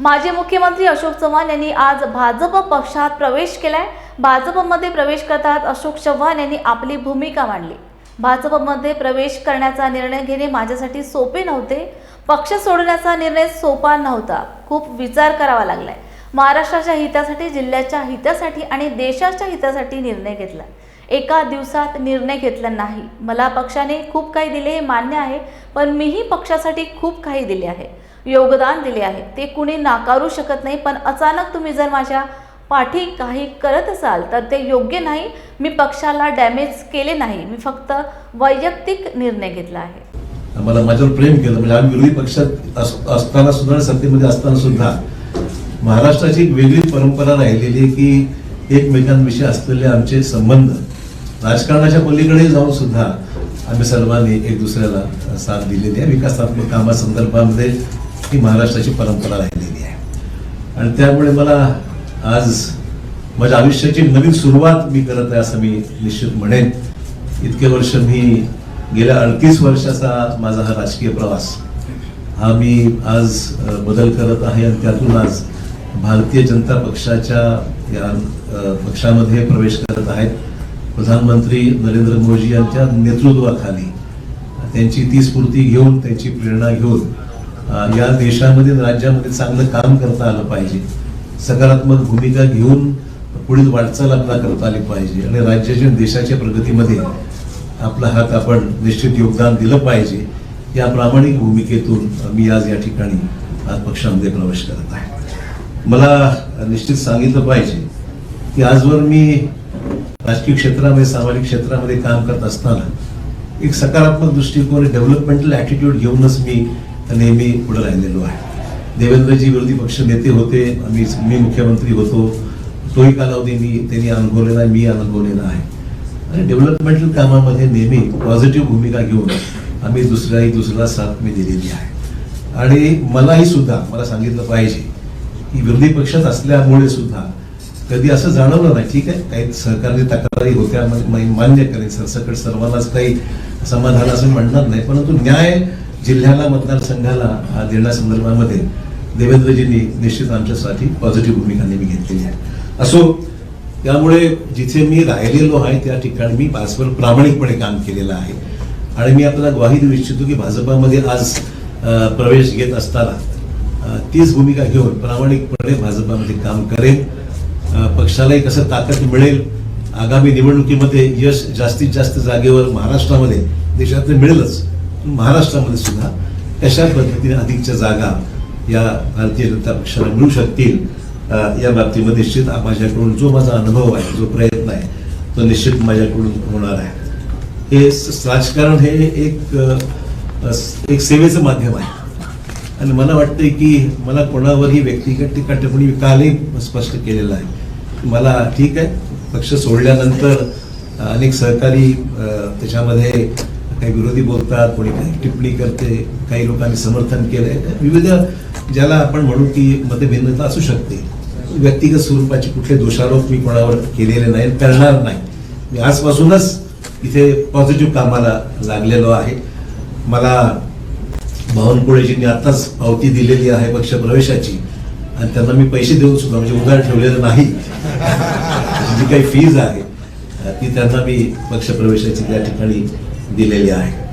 माजी मुख्यमंत्री अशोक चव्हाण यांनी आज भाजप पक्षात प्रवेश केलाय. भाजपमध्ये प्रवेश करतात अशोक चव्हाण यांनी आपली भूमिका मांडली. भाजपमध्ये प्रवेश करण्याचा निर्णय घेणे माझ्यासाठी सोपे नव्हते. पक्ष सोडण्याचा निर्णय सोपा नव्हता. खूप विचार करावा लागलाय. महाराष्ट्राच्या हितासाठी जिल्ह्याच्या हितासाठी आणि देशाच्या हितासाठी निर्णय घेतला एका दिवसात निर्णय घेतला नाही. मला पक्षाने खूप काही दिले हे मान्य आहे पण मीही पक्षासाठी खूप काही दिले आहे. योगदान दिले आहे. ते कुणी नाकारू शकत नाही पण अचानक तुम्ही जर माझ्या पाठी काही करत असाल तर ते योग्य नाही. मी पक्षाला डॅमेज केले नाही. मी फक्त वैयक्तिक निर्णय घेतला आहे. मला माझ्यावर प्रेम केलं. म्हणजे आम्ही विरोधी पक्षात अस- असताना सुद्धा सत्तेमध्ये असताना सुद्धा महाराष्ट्राची एक वेगळी परंपरा राहिलेली आहे की एकमेकांविषयी असलेले आमचे संबंध. राजकारणाच्या पलीकडे जाऊन सुद्धा आम्ही सर्वांनी एक दुसऱ्याला साथ दिलेली आहे. विकासात्मक कामासंदर्भामध्ये ही महाराष्ट्राची परंपरा राहिलेली आहे. आणि त्यामुळे मला आज माझ्या आयुष्याची नवीन सुरुवात मी करत आहे असं मी निश्चित म्हणेन. इतके वर्ष मी गेल्या अडतीस वर्षाचा माझा हा राजकीय प्रवास हा मी आज बदल करत आहे आणि त्यातून आज भारतीय जनता पक्षाच्या या पक्षामध्ये प्रवेश करत आहेत. प्रधानमंत्री नरेंद्र मोदी यांच्या नेतृत्वाखाली त्यांची ती स्फूर्ती घेऊन त्यांची प्रेरणा घेऊन या देशामध्ये राज्यामध्ये चांगलं काम करता आलं पाहिजे. सकारात्मक भूमिका घेऊन पुढील वाटचाल आपला करता आली पाहिजे. आणि राज्याच्या देशाच्या प्रगतीमध्ये आपला हात आपण निश्चित योगदान दिलं पाहिजे. या प्रामाणिक भूमिकेतून मी आज या ठिकाणी आज पक्षामध्ये प्रवेश करत आहे. मला निश्चित सांगितलं पाहिजे की आजवर मी राजकीय क्षेत्रामध्ये सामाजिक क्षेत्रामध्ये काम करत असताना एक सकारात्मक दृष्टिकोन डेव्हलपमेंटल ॲटिट्यूड घेऊनच मी नेहमी पुढे राहिलेलो आहे. देवेंद्रजी विरोधी पक्ष नेते होते आम्ही मी मुख्यमंत्री होतो. तोही कालावधी मी त्यांनी अनुभवलेला आहे मी अनुभवलेला आहे. आणि डेव्हलपमेंटल कामामध्ये नेहमी पॉझिटिव्ह भूमिका घेऊन आम्ही दुसऱ्याही दुसऱ्याला साथ मी दिलेली आहे. आणि मलाही सुद्धा मला सांगितलं पाहिजे की विरोधी पक्षात असल्यामुळे सुद्धा कधी असं जाणवलं नाही ठीक आहे काही सहकारी तक्रारी होत्या मान्य करेन सरसकट सर्वांनाच काही समाधान असं म्हणणार नाही परंतु न्याय जिल्ह्याला मतदारसंघाला हा देण्यासंदर्भामध्ये देवेंद्रजींनी निश्चित आमच्यासाठी पॉझिटिव्ह भूमिका नेहमी घेतलेली आहे. असो त्यामुळे जिथे मी राहिलेलो आहे त्या ठिकाणी मी परस्पर प्रामाणिकपणे काम केलेलं आहे. आणि मी आपल्याला ग्वाही देऊ इच्छितो की भाजपामध्ये आज प्रवेश घेत असताना तीच भूमिका घेऊन प्रामाणिकपणे भाजपामध्ये काम करेल. पक्षालाही कसं ताकद मिळेल? आगामी निवडणुकीमध्ये यश जास्तीत जास्त जागेवर महाराष्ट्रामध्ये देशातलं मिळेलच. महाराष्ट्रामध्ये सुद्धा कशा पद्धतीने अधिकच्या जागा या भारतीय जनता पक्षाला मिळू शकतील या बाबतीमध्ये निश्चित माझ्याकडून जो माझा अनुभव आहे जो प्रयत्न आहे तो निश्चित माझ्याकडून होणार आहे. हे स- राजकारण हे एक एक सेवेचं माध्यम आहे. आणि मला वाटतंय की मला कोणावरही व्यक्तिगत टीका टिप्पणी कालही स्पष्ट केलेलं आहे. मला ठीक आहे पक्ष सोडल्यानंतर अनेक सहकारी त्याच्यामध्ये काही विरोधी बोलतात कोणी काही टिप्पणी करते काही लोकांनी समर्थन केलंय. विविध ज्याला आपण म्हणू की मतभिन्नता असू शकते. व्यक्तिगत स्वरूपाचे कुठले दोषारोप मी कोणावर केलेले नाही करणार नाही. मी आजपासूनच इथे पॉझिटिव्ह कामाला लागलेलो आहे. मला बावनकुळेजींनी आताच पावती दिलेली आहे पक्ष प्रवेशाची आणि त्यांना मी पैसे देऊन सुद्धा म्हणजे उधार ठेवलेलं नाही. जी काही फीज आहे ती त्यांना मी पक्ष प्रवेशाची त्या ठिकाणी दिलेली आहे.